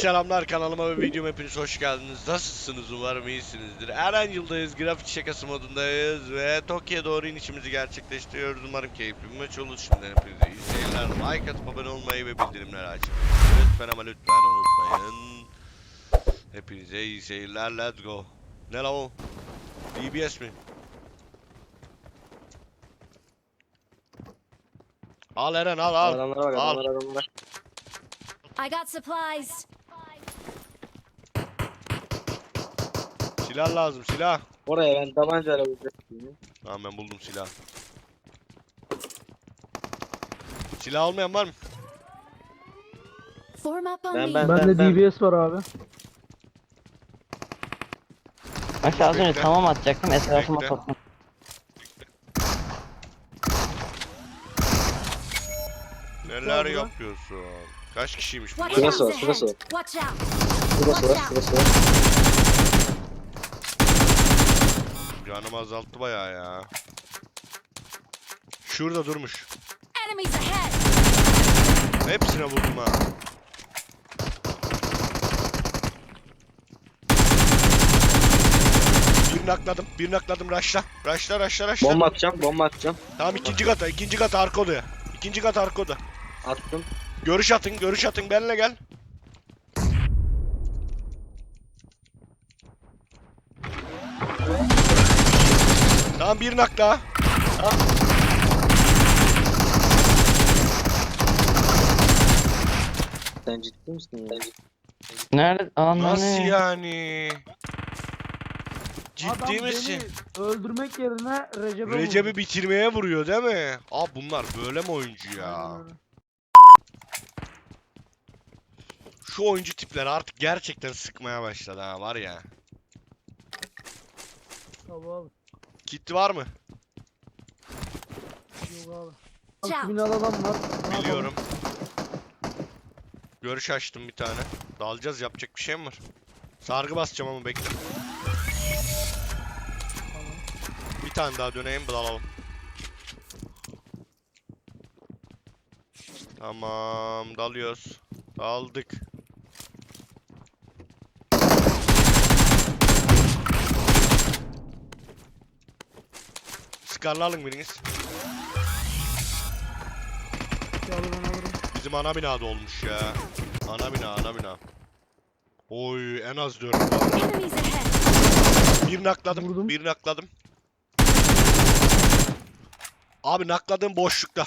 selamlar kanalıma ve videoma hepiniz hoş geldiniz. Nasılsınız umarım iyisinizdir. Eren Yıldayız, grafik şakası modundayız ve Tokyo'ya doğru inişimizi gerçekleştiriyoruz. Umarım keyifli bir maç olur. Şimdiden hepinize iyi seyirler. Like atıp abone olmayı ve bildirimleri açın. Lütfen ama lütfen unutmayın. Hepinize iyi seyirler. Let's go. Ne la o? DBS mi? Al Eren al al. Adamlara bak Al. adamlara adamlara. I got supplies. Silah lazım silah. Oraya ben tabancayla vuracağım. Tamam ben buldum silah. Silah olmayan var mı? Form up on Ben- me. ben- Bende DBS var abi. Bak az önce Bekle. tamam atacaktım etrafıma Bekle. toplam. Neler yapıyorsun? Kaç kişiymiş bunlar? Şurası var, şurası var. Watch out. Şurası var şurası var. Canımı azalttı bayağı ya. Şurada durmuş. Enemies ahead. Hepsine vurdum ha. Bir nakladım, bir nakladım. Raşla, raşla, raşla, raşla. Bomba atacağım bomba atacağım. Tamam ikinci kata, ikinci kata arka odaya. İkinci kat arka oda. Attım. Görüş atın, görüş atın. Benimle gel. Tamam bir nak daha. Sen ciddi misin ya? Nerede? Alanlar Nasıl ne? yani? Ciddi Adam misin? beni öldürmek yerine Recep'e Recep'i bitirmeye vuruyor değil mi? Aa bunlar böyle mi oyuncu ya? Aynen öyle. Şu oyuncu tipleri artık gerçekten sıkmaya başladı ha var ya. Tabii abi. Kit var mı? Yok abi. Binada adam var. Ne? Biliyorum. Görüş açtım bir tane. Dalacağız yapacak bir şey mi var? Sargı basacağım ama bekle. Bir tane daha döneyim dalalım. Tamam dalıyoruz. Daldık. Skarlı alın biriniz. Ben alırım. Bizim ana binada olmuş ya. Ana bina, ana bina. Oy en az 4 var. Enemies ahead. Bir nakladım, Vurdum. bir nakladım. Abi nakladığım boşlukta.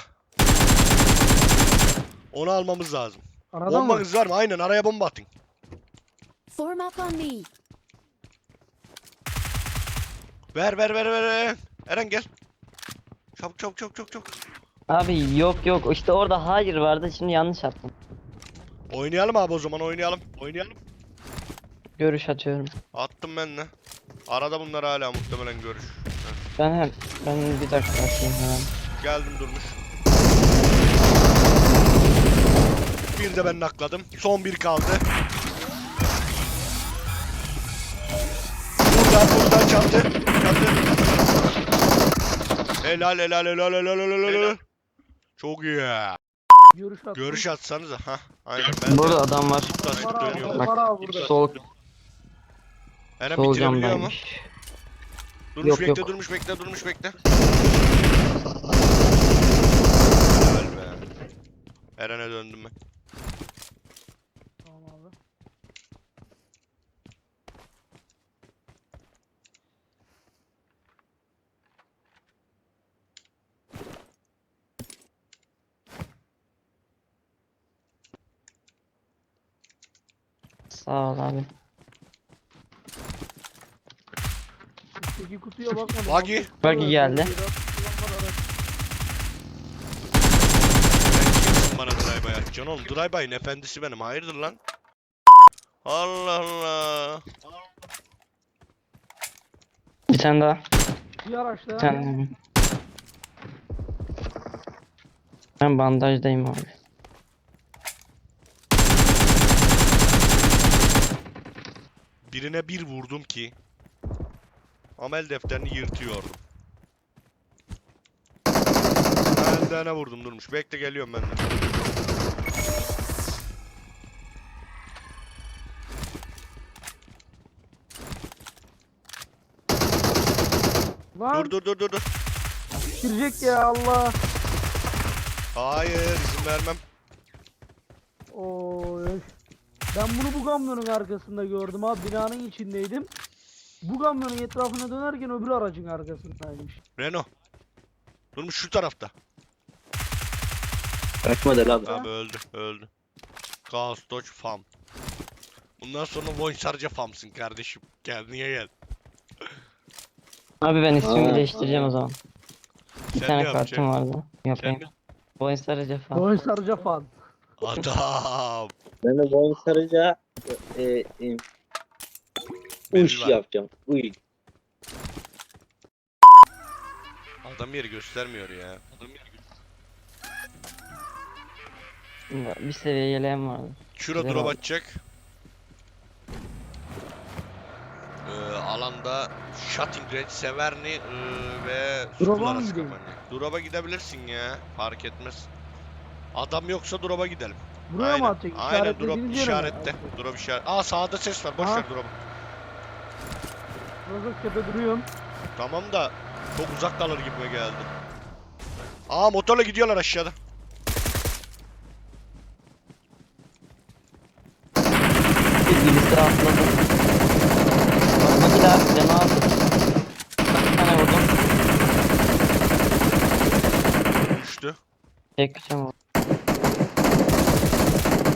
Onu almamız lazım. Aradan mı? Bombanız var mı? Aynen araya bomba atın. Form up on me. Ver ver ver ver. Eren gel. Çabuk çabuk çabuk çabuk çabuk. Abi yok yok işte orada hayır vardı şimdi yanlış attım. Oynayalım abi o zaman oynayalım. Oynayalım. Görüş atıyorum. Attım ben de. Arada bunlar hala muhtemelen görüş. Ben hem ben bir dakika atayım hemen. Geldim durmuş. Bir de ben nakladım. Son bir kaldı. Buradan buradan çattı. Çattı. Helal helal helal helal helal helal. Çok iyi. Görüş attım. Görüş atsanıza. Ha. Aynen ben Burada de adam var. abi, dönüyorum. Bak, var abi burada. Sol Eren sol bitirebiliyor mu? camdaymış. Durmuş Yok, bekle yok. durmuş bekle durmuş bekle. Helal be. Eren'e döndüm ben. Tamam abi. Sağ ol abi. Üstteki kutuya bakmadım. Buggy. Buggy geldi. araç. Kimsin bana drive-by atacaksın oğlum? Drive-by'ın efendisi benim. Hayırdır lan? Allah Allah. Bir tane daha. Bir araçta. Bir tane. Ben bandajdayım abi. Birine bir vurdum ki amel defterini yırtıyordum. Ben tane vurdum durmuş. Bekle geliyorum ben de. Dur dur dur dur dur. girecek ya Allah. Hayır izin vermem. Oy. Ben bunu bu kamyonun arkasında gördüm abi. Binanın içindeydim. Bu kamyonun etrafına dönerken öbür aracın arkasındaymış. Renault. Durmuş şu tarafta. Kaçma del abi. Abi öldü öldü. Kaos Dodge Farm. Bundan sonra Voinsarca Farm'sın kardeşim. Kendine gel. Abi ben ismimi Aa. değiştireceğim o zaman. Bir Sen tane ne kartım vardı. Sen Yapayım. mi? Boyun sarıca falan. Oyun sarıca fan. Adam. Ben de boyun sarıca e, e, Belli uş var. yapacağım. Uy. Adam yeri göstermiyor ya. Adam yeri gö- Bir seviye yeleğim vardı. Şura Güzel oldu. atacak. Ee, alanda Shooting Range, Severny ee, ve mı. Drop'a gidebilirsin ya. Fark etmez. Adam yoksa drop'a gidelim. Buraya aynen. mı atacak? Aynen drop mi? işarette. Drop işaret. Aa sağda ses var. Boş Aha. ver drop'u. Rozoktepe duruyorum. Tamam da çok uzak kalır gibime geldi. Aa motorla gidiyorlar aşağıda. Birisi atladı. Daha canı aldı. Bir tane vurdum. Düştü. Tek kıçım var.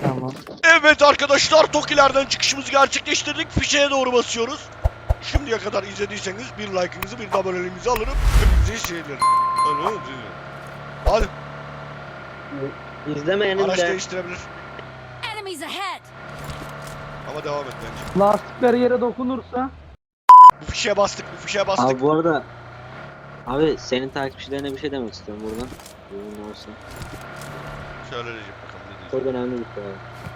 Tamam. Evet arkadaşlar Tokilerden çıkışımızı gerçekleştirdik. Fişeye doğru basıyoruz. Şimdiye kadar izlediyseniz bir like'ınızı bir de aboneliğinizi alırım. Hepinize iyi seyirler. Hadi, İzlemeyenin araç de değiştirebilir. Enemies ahead! Ama devam et bence. Lastikler yere dokunursa. Bu fişeye bastık, bu fişeye bastık. Abi bu arada Abi senin takipçilerine bir şey demek istiyorum buradan. Buradan olsun. Söyle Recep bakalım ne diyecek. Çok önemli bir şey. abi.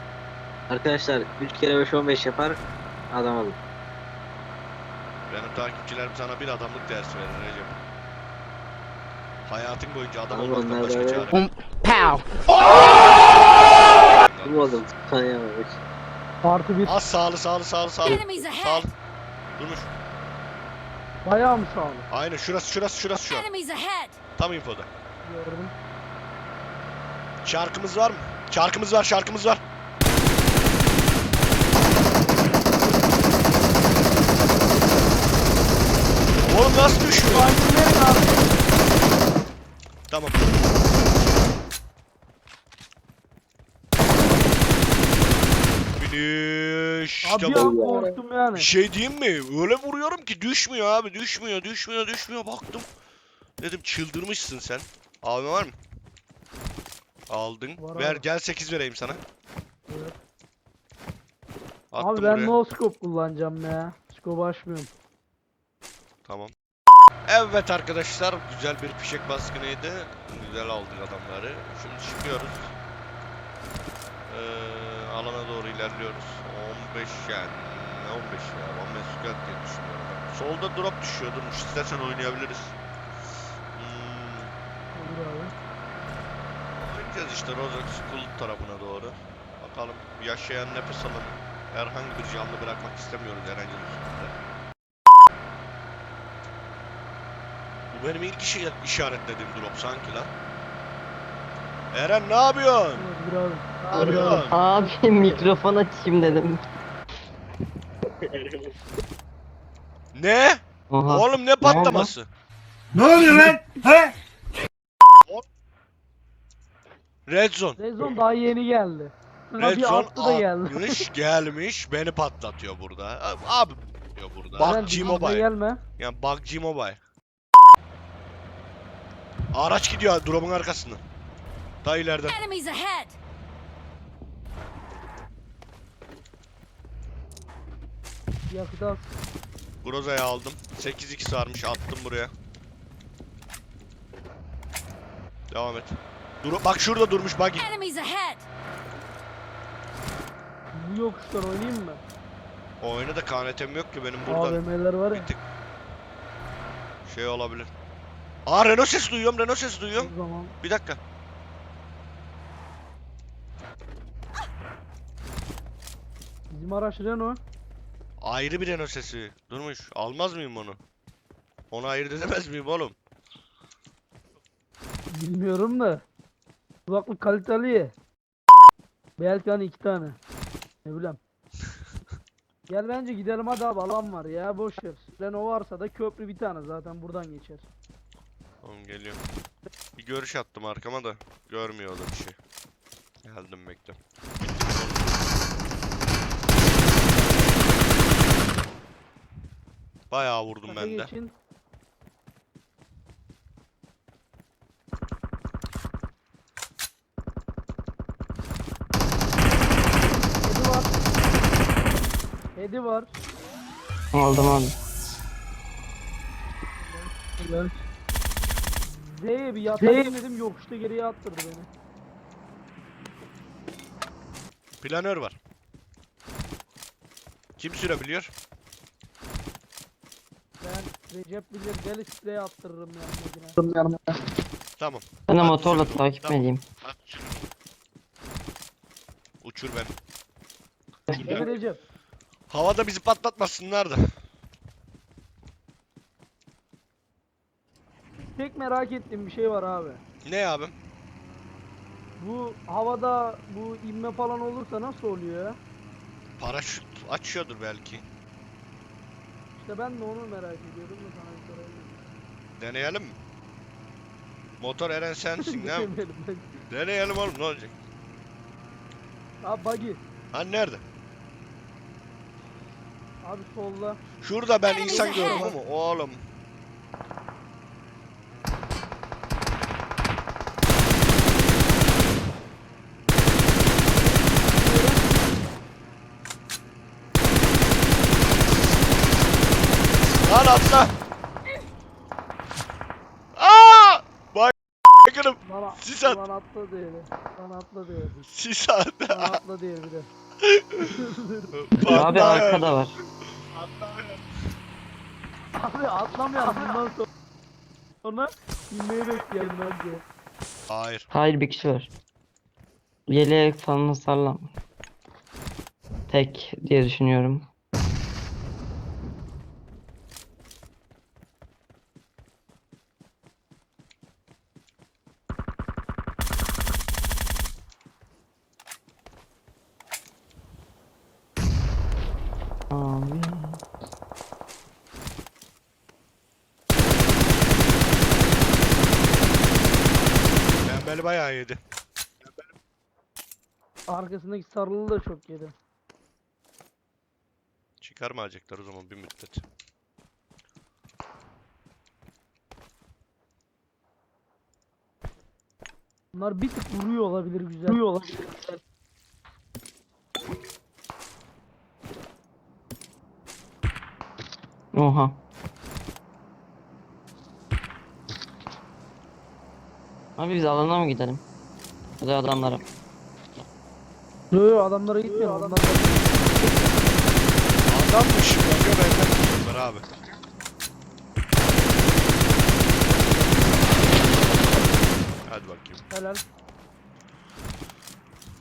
Arkadaşlar 3 kere 5 15 yapar adam alın. Benim takipçilerim sana bir adamlık dersi verir Recep. Hayatın boyunca adam Ama olmaktan onlar başka böyle- çare. Kim oldum? Tanıyamadık. Artı bir. Az sağlı sağlı sağlı sağlı. Enemies ahead! Sağlı. Durmuş. Bayağı mı sağlı? Aynen şurası şurası şurası şu an. Enemies ahead! Tam infoda. Gördüm. Şarkımız var mı? Şarkımız var, şarkımız var. Oğlum nasıl abi. Tamam. Finish. Abi Tamam. an korktum yani. Bir şey diyeyim mi? Öyle vuruyorum ki düşmüyor abi. Düşmüyor, düşmüyor, düşmüyor. Baktım. Dedim çıldırmışsın sen. Abi var mı? Aldın. Var Ver abi. gel 8 vereyim sana. Evet. Attım Abi ben buraya. no scope kullanacağım ya. Scope açmıyorum. Tamam. Evet arkadaşlar güzel bir fişek baskınıydı. Güzel aldık adamları. Şimdi çıkıyoruz. Ee, alana doğru ilerliyoruz. 15 yani. Ne 15 ya? 15 Sugat diye düşünüyorum. ben. Solda drop düşüyor. Durmuş. İstersen oynayabiliriz. Hmm, Olur abi. oynayacağız işte Rozok School tarafına doğru. Bakalım yaşayan nefes alan herhangi bir canlı bırakmak istemiyoruz herhangi bir şekilde. Bu benim ilk işi işaretlediğim drop sanki lan. Eren ne yapıyorsun? Abi. Ne yapıyorsun? Abi mikrofon açayım dedim. Ne? Oha. Oğlum ne patlaması? Ne oluyor lan? He? Red Zone. Rezon daha yeni geldi. Red Abi Zone attı da geldi. atmış gelmiş beni patlatıyor burada. Abi diyor burada. Bak G-Mobile. gelme. Yani bak G-Mobile. Araç gidiyor drop'un arkasında. Ta ileride. Enemies ahead! Groza'yı aldım. 8-2 sarmış attım buraya. Devam et. Dur bak şurada durmuş buggy. Enemies ahead! Bu yokuştan oynayayım mı? Oyunu da KNT'm yok ki benim buradan. AVM'ler var ya. Bir tık şey olabilir. Aa Renault sesi duyuyorum, Renault sesi duyuyorum. O zaman. Bir dakika. Bizim araç Renault. Ayrı bir Renault sesi. Durmuş. Almaz mıyım onu? Onu ayırt edemez miyim oğlum? Bilmiyorum da. Kulaklık kaliteli. Belki hani iki tane. Ne bileyim. Gel bence gidelim hadi abi alan var ya boş ver. Renault varsa da köprü bir tane zaten buradan geçer. Oğlum geliyorum. Bir görüş attım arkama da görmüyor o da bir şey. Geldim bekle. Bayağı vurdum ben de. geçin. Hedi var. Hedi var. Aldım abi. Güzel. Z'ye bir yatayım dedim yokuşta geriye attırdı beni. Planör var. Kim sürebiliyor? Ben Recep bilir deli sprey attırırım yanına. Tamam. Ben de Hadi motorla sür. takip Tamam. edeyim. Uçur beni. Uçur beni. Recep? Havada bizi patlatmasınlar da. Tek merak ettiğim bir şey var abi. Ne abim? Bu havada bu inme falan olursa nasıl oluyor ya? Paraşüt açıyordur belki. İşte ben de onu merak ediyorum da sana bir sorayım. Deneyelim mi? Motor Eren sensin değil mi? Deneyelim ben. Deneyelim oğlum ne olacak? Abi buggy. Hani nerede? Abi solda. Şurada ben insan gördüm ama oğlum. Lan atla. Aa! Vay yakınım. Bana, Sis at. Bana atla diye. Bana atla diye. Sis at. Bana atla diye bir de. Abi arkada var. Abi atlamayalım bundan sonra. Sonra inmeyi bekleyelim bence. Hayır. Hayır bir kişi var. Yeleğe falan hasarlanma. Tek diye düşünüyorum. Abi. Pembeli bayağı yedi. Arkasındaki sarılı da çok yedi. Çıkarmayacaklar o zaman bir müddet. Bunlar bir tık vuruyor olabilir güzel. Vuruyor olabilir güzel. Oha. Abi biz alana mı gidelim? Ya da adamlara. Yo yo adamlara gitmiyor. Adamlar Adammış. Bakıyor benden tutuyorlar abi. Hadi bakayım. helal.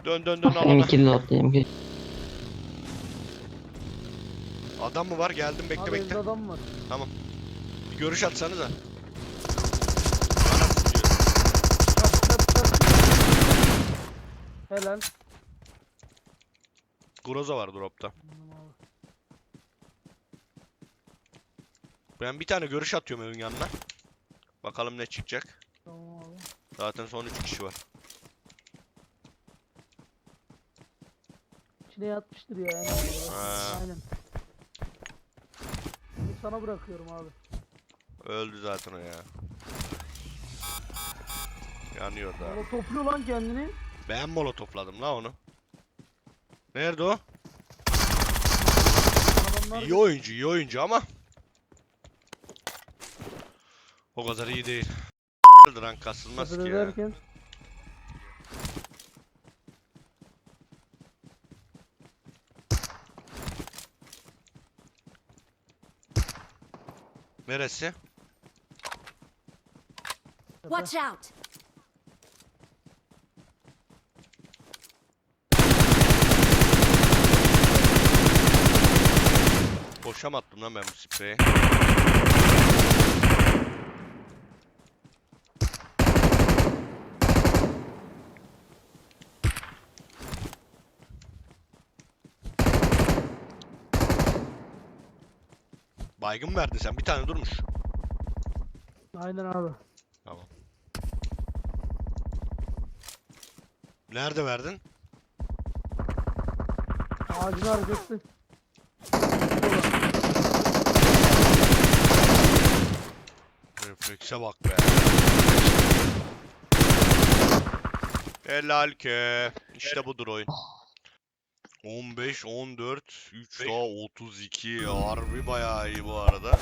Dön dön dön alana. ikili lot diyeyim ki. Adam mı var? Geldim bekle Abi bekle. evde adam var. Bir görüş atsanıza. Helal. Groza var dropta. Ben bir tane görüş atıyorum evin yanına. Bakalım ne çıkacak. Tamam abi. Zaten son 3 kişi var. İçine yatmıştır ya. Yani. Ha. Aynen. Bunu sana bırakıyorum abi. Öldü zaten o ya. Yanıyor da. Valla topluyor lan kendini. Ben molotofladım la onu. Nerede o? Adamlar İyi oyuncu, iyi oyuncu ama o kadar iyi değil. Rank kasılmaz ki ya. ederken. Neresi? Watch out! boşa mı attım lan ben bu spreyi? Baygın mı verdin sen? Bir tane durmuş. Aynen abi. Tamam. Nerede verdin? Ağacın arkası. Reflekse bak be. Helal ke. İşte budur oyun. 15, 14, 3 daha 32. Harbi bayağı iyi bu arada.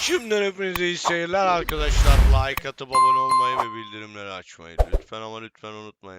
Şimdiden hepinize iyi seyirler arkadaşlar. Like atıp abone olmayı ve bildirimleri açmayı lütfen ama lütfen unutmayın.